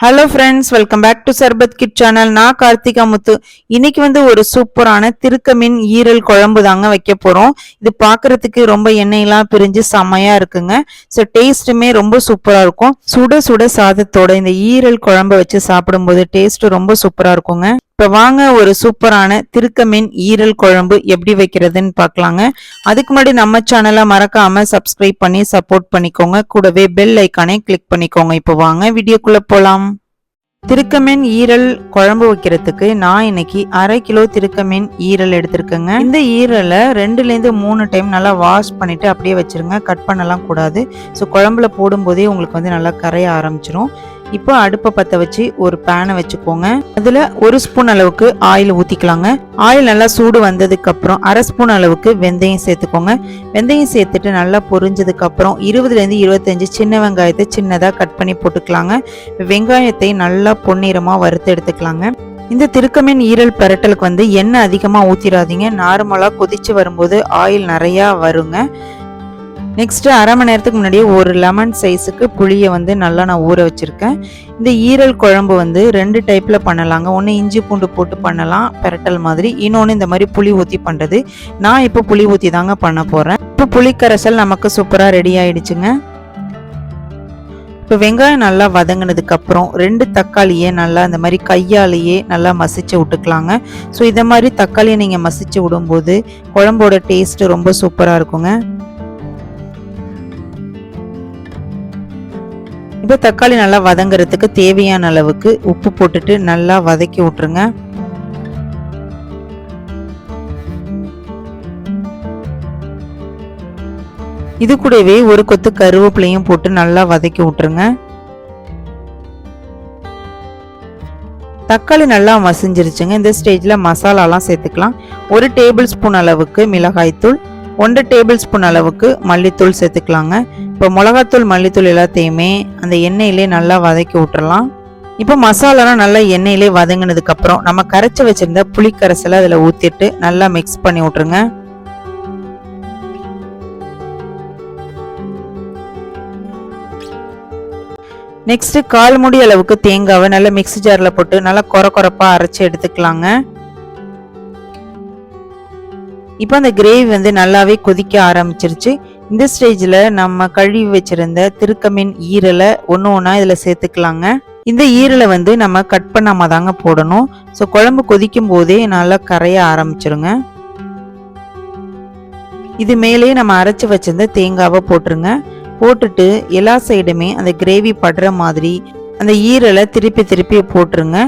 Hello friends welcome back to Sarbath kid channel நான் கார்த்திகா முத்து. இன்னைக்கு வந்து ஒரு சூப்பரான திருக்கமின் ஈரல் குழம்பு தாங்க வைக்க போகிறோம் இது பார்க்குறதுக்கு ரொம்ப எண்ணெயெல்லாம் பிரிஞ்சு செம்மையாக இருக்குங்க. ஸோ டேஸ்ட்டுமே ரொம்ப சூப்பராக இருக்கும். சுட சுட சாதத்தோட இந்த ஈரல் குழம்பு வச்சு சாப்பிடும்போது டேஸ்ட்டு ரொம்ப சூப்பராக இருக்குங்க. இப்போ வாங்க ஒரு சூப்பரான திருக்கமீன் ஈரல் குழம்பு எப்படி வைக்கிறதுன்னு பார்க்கலாங்க. அதுக்கு முன்னாடி நம்ம சேனலை மறக்காம சப்ஸ்கிரைப் பண்ணி சப்போர்ட் பண்ணிக்கோங்க. கூடவே பெல் ஐக்கானே கிளிக் பண்ணிக்கோங்க. இப்போ வாங்க வீடியோக்குள்ள போலாம். திருக்கமீன் ஈரல் குழம்பு வைக்கிறதுக்கு நான் இன்னைக்கு அரை கிலோ திருக்கமீன் ஈரல் எடுத்திருக்கேங்க. இந்த ஈரலை ரெண்டுலேருந்து மூணு டைம் நல்லா வாஷ் பண்ணிட்டு அப்படியே வச்சிருங்க. கட் பண்ணலாம் கூடாது. ஸோ குழம்புல போடும்போதே உங்களுக்கு வந்து நல்லா கரைய ஆரம்பிச்சிரும். இப்போ அடுப்பை பற்ற வச்சு ஒரு பேனை வச்சுக்கோங்க. அதில் ஒரு ஸ்பூன் அளவுக்கு ஆயில் ஊற்றிக்கலாங்க ஆயில் நல்லா சூடு வந்ததுக்கு அப்புறம் அரை ஸ்பூன் அளவுக்கு வெந்தயம் சேர்த்துக்கோங்க. வெந்தயம் சேர்த்துட்டு நல்லா பொரிஞ்சதுக்கப்புறம் இருபதுலேருந்து இருபத்தஞ்சி சின்ன வெங்காயத்தை சின்னதாக கட் பண்ணி போட்டுக்கலாங்க. வெங்காயத்தை நல்லா பொன்னிறமாக வறுத்து எடுத்துக்கலாங்க. இந்த திருக்கமீன் ஈரல் பரட்டலுக்கு வந்து எண்ணெய் அதிகமாக ஊற்றிடாதீங்க நார்மலாக கொதிச்சு வரும்போது ஆயில் நிறையா வருங்க. நெக்ஸ்ட்டு அரை மணி நேரத்துக்கு முன்னாடியே ஒரு லெமன் சைஸுக்கு புளியை வந்து நல்லா நான் ஊற வச்சுருக்கேன். இந்த ஈரல் குழம்பு வந்து ரெண்டு டைப்பில் பண்ணலாங்க. ஒன்று இஞ்சி பூண்டு போட்டு பண்ணலாம் பெரட்டல் மாதிரி. இன்னொன்று இந்த மாதிரி புளி ஊற்றி பண்ணுறது நான் இப்போ புளி ஊற்றி தாங்க பண்ண போகிறேன் இப்போ புளிக்கரைசல் நமக்கு சூப்பராக ரெடி ஆயிடுச்சுங்க. இப்போ வெங்காயம் நல்லா வதங்கினதுக்கப்புறம் ரெண்டு தக்காளியை நல்லா இந்த மாதிரி கையாலேயே நல்லா மசிச்சு விட்டுக்கலாங்க. ஸோ இதை மாதிரி தக்காளியை நீங்கள் மசிச்சு விடும்போது குழம்போட டேஸ்ட்டு ரொம்ப சூப்பராக இருக்குங்க. இப்போ தக்காளி நல்லா வதங்குறதுக்கு தேவையான அளவுக்கு உப்பு போட்டுட்டு நல்லா வதக்கி விட்ருங்க இது கூடவே ஒரு கொத்து கருவேப்பிலையும் போட்டு நல்லா வதக்கி விட்டுருங்க. தக்காளி நல்லா மசிஞ்சிருச்சுங்க. இந்த ஸ்டேஜில் மசாலாலாம் சேர்த்துக்கலாம். ஒரு டேபிள் ஸ்பூன் அளவுக்கு மிளகாய்த்தூள் ஒன்றரை டேபிள் ஸ்பூன் அளவுக்கு மல்லித்தூள் சேர்த்துக்கலாங்க. இப்போ மிளகாத்தூள் மல்லித்தூள் எல்லாத்தையுமே அந்த எண்ணெயிலே நல்லா வதக்கி விட்டுறலாம். இப்போ மசாலாலாம் நல்லா எண்ணெயிலே வதங்கினதுக்கப்புறம் நம்ம கரைச்சி வச்சுருந்த புளிக்கரைசலை அதில் ஊற்றிட்டு நல்லா மிக்ஸ் பண்ணி விட்ருங்க நெக்ஸ்ட்டு கால் முடி அளவுக்கு தேங்காவை நல்லா மிக்ஸி ஜாரில் போட்டு நல்லா கொர கொரப்பாக அரைச்சி எடுத்துக்கலாங்க. இப்போ அந்த கிரேவி வந்து நல்லாவே கொதிக்க ஆரம்பிச்சிருச்சு. இந்த ஸ்டேஜில் நம்ம கழுவி வச்சிருந்த திருக்கமின் ஈரலை ஒன்று ஒன்றா இதில் சேர்த்துக்கலாங்க. இந்த ஈரலை வந்து நம்ம கட் பண்ணாமல் தாங்க போடணும். ஸோ குழம்பு கொதிக்கும் போதே நல்லா கரைய ஆரம்பிச்சிருங்க. இது மேலேயே நம்ம அரைச்சி வச்சிருந்த தேங்காவை போட்டுருங்க. போட்டுட்டு எல்லா சைடுமே அந்த கிரேவி படுற மாதிரி அந்த ஈரலை திருப்பி திருப்பி போட்டுருங்க.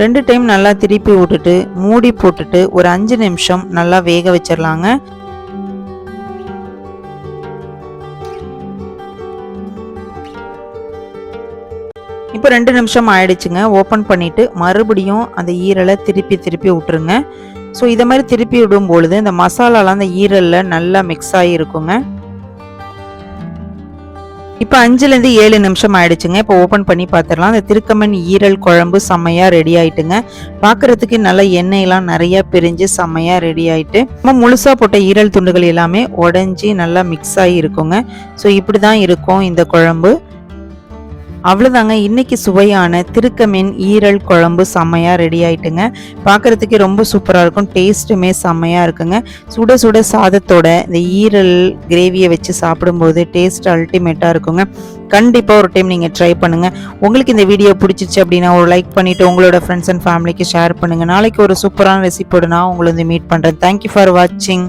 ரெண்டு டைம் நல்லா திருப்பி விட்டுட்டு மூடி போட்டுட்டு ஒரு அஞ்சு நிமிஷம் நல்லா வேக வச்சிடலாங்க இப்போ ரெண்டு நிமிஷம் ஆயிடுச்சுங்க. ஓப்பன் பண்ணிட்டு மறுபடியும் அந்த ஈரலை திருப்பி திருப்பி விட்டுருங்க. ஸோ இதை மாதிரி திருப்பி விடும் பொழுது இந்த மசாலாலாம் அந்த ஈரலில் நல்லா மிக்ஸ் ஆகி இருக்குங்க இப்போ அஞ்சுலேருந்து ஏழு நிமிஷம் ஆயிடுச்சுங்க. இப்போ ஓப்பன் பண்ணி பார்த்துடலாம் அந்த திருக்கமன் ஈரல் குழம்பு செம்மையாக ரெடி ஆயிட்டுங்க. பார்க்குறதுக்கு நல்லா எண்ணெயெல்லாம் நிறையா பிரிஞ்சு செம்மையாக ரெடி ஆயிட்டு நம்ம முழுசாக போட்ட ஈரல் துண்டுகள் எல்லாமே உடஞ்சி நல்லா மிக்ஸ் ஆகி இருக்குங்க. ஸோ இப்படி தான் இருக்கும் இந்த குழம்பு. அவ்வளோதாங்க இன்னைக்கு சுவையான திருக்கமீன் ஈரல் குழம்பு செம்மையாக ரெடி ஆயிட்டுங்க. பார்க்குறதுக்கே ரொம்ப சூப்பராக இருக்கும். டேஸ்ட்டுமே செம்மையாக இருக்குங்க. சுட சுட சாதத்தோட இந்த ஈரல் கிரேவியை வச்சு சாப்பிடும்போது டேஸ்ட் அல்டிமேட்டாக இருக்குங்க. கண்டிப்பாக ஒரு டைம் நீங்கள் ட்ரை பண்ணுங்கள் உங்களுக்கு இந்த வீடியோ பிடிச்சிச்சு அப்படின்னா ஒரு லைக் பண்ணிவிட்டு உங்களோட ஃப்ரெண்ட்ஸ் அண்ட் ஃபேமிலிக்கு ஷேர் பண்ணுங்கள் நாளைக்கு ஒரு சூப்பரான ரெசிபியோட நான் உங்களை வந்து மீட் பண்ணுறேன் தேங்க்யூ ஃபார் வாட்சிங்